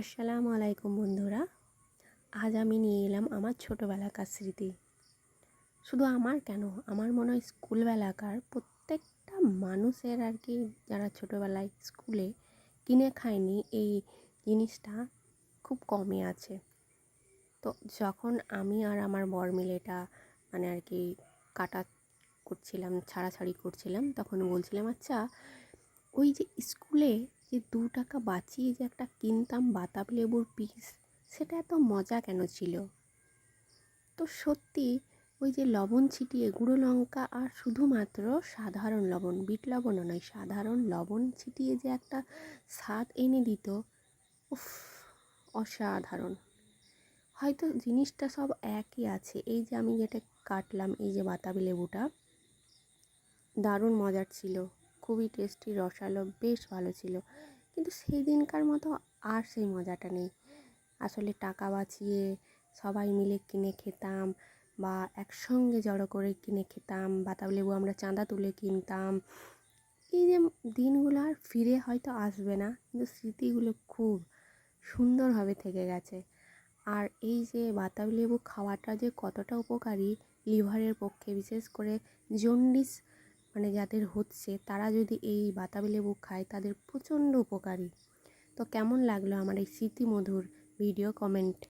আসসালামু আলাইকুম বন্ধুরা। আজ আমি নিয়ে এলাম আমার ছোটোবেলাকার স্মৃতি। শুধু আমার কেন, আমার মনে হয় স্কুলবেলাকার প্রত্যেকটা মানুষের আর কি যারা ছোটোবেলায় স্কুলে কিনে খায়নি, এই জিনিসটা খুব কমই আছে। তো যখন আমি আর আমার বর মিলে এটা মানে আর কি কাটা করছিলাম, ছাড়াছাড়ি করছিলাম, তখন বলছিলাম আচ্ছা ওই যে স্কুলে যে দু টাকা বাঁচিয়ে যে একটা কিনতাম বাতাবি লেবুর পিস সেটা এত মজা কেন ছিল? তো সত্যি ওই যে লবণ ছিটিয়ে গুঁড়ো লঙ্কা আর শুধুমাত্র সাধারণ লবণ, বিট লবণও নয়, সাধারণ লবণ ছিটিয়ে যে একটা স্বাদ এনে দিত, উফ, অসাধারণ। হয়তো জিনিসটা সব একই আছে, এই যে আমি যেটা কাটলাম, এই যে বাতাবি লেবুটা, দারুণ মজার ছিল। খুবই টেস্টি, রসালো, বেশ ভালো ছিল। কিন্তু সেই দিনকার মতো আর সেই মজাটা নেই। আসলে টাকা বাঁচিয়ে সবাই মিলে কিনে খেতাম বা একসঙ্গে জড়ো করে কিনে খেতাম বাতাবি লেবু আমরা চাঁদা তুলে কিনতাম। এই যে দিনগুলো আর ফিরে হয়তো আসবে না, কিন্তু স্মৃতিগুলো খুব সুন্দরভাবে থেকে গেছে। আর এই যে বাতাবি লেবু খাওয়াটা যে কতটা উপকারী, লিভারের পক্ষে বিশেষ করে জন্ডিস মানে যাদের হচ্ছে, তারা যদি এই বাতাবি লেবু খায়, তাদের প্রচণ্ড উপকারী। তো কেমন লাগল আমার এই স্মৃতিমধুর ভিডিও কমেন্ট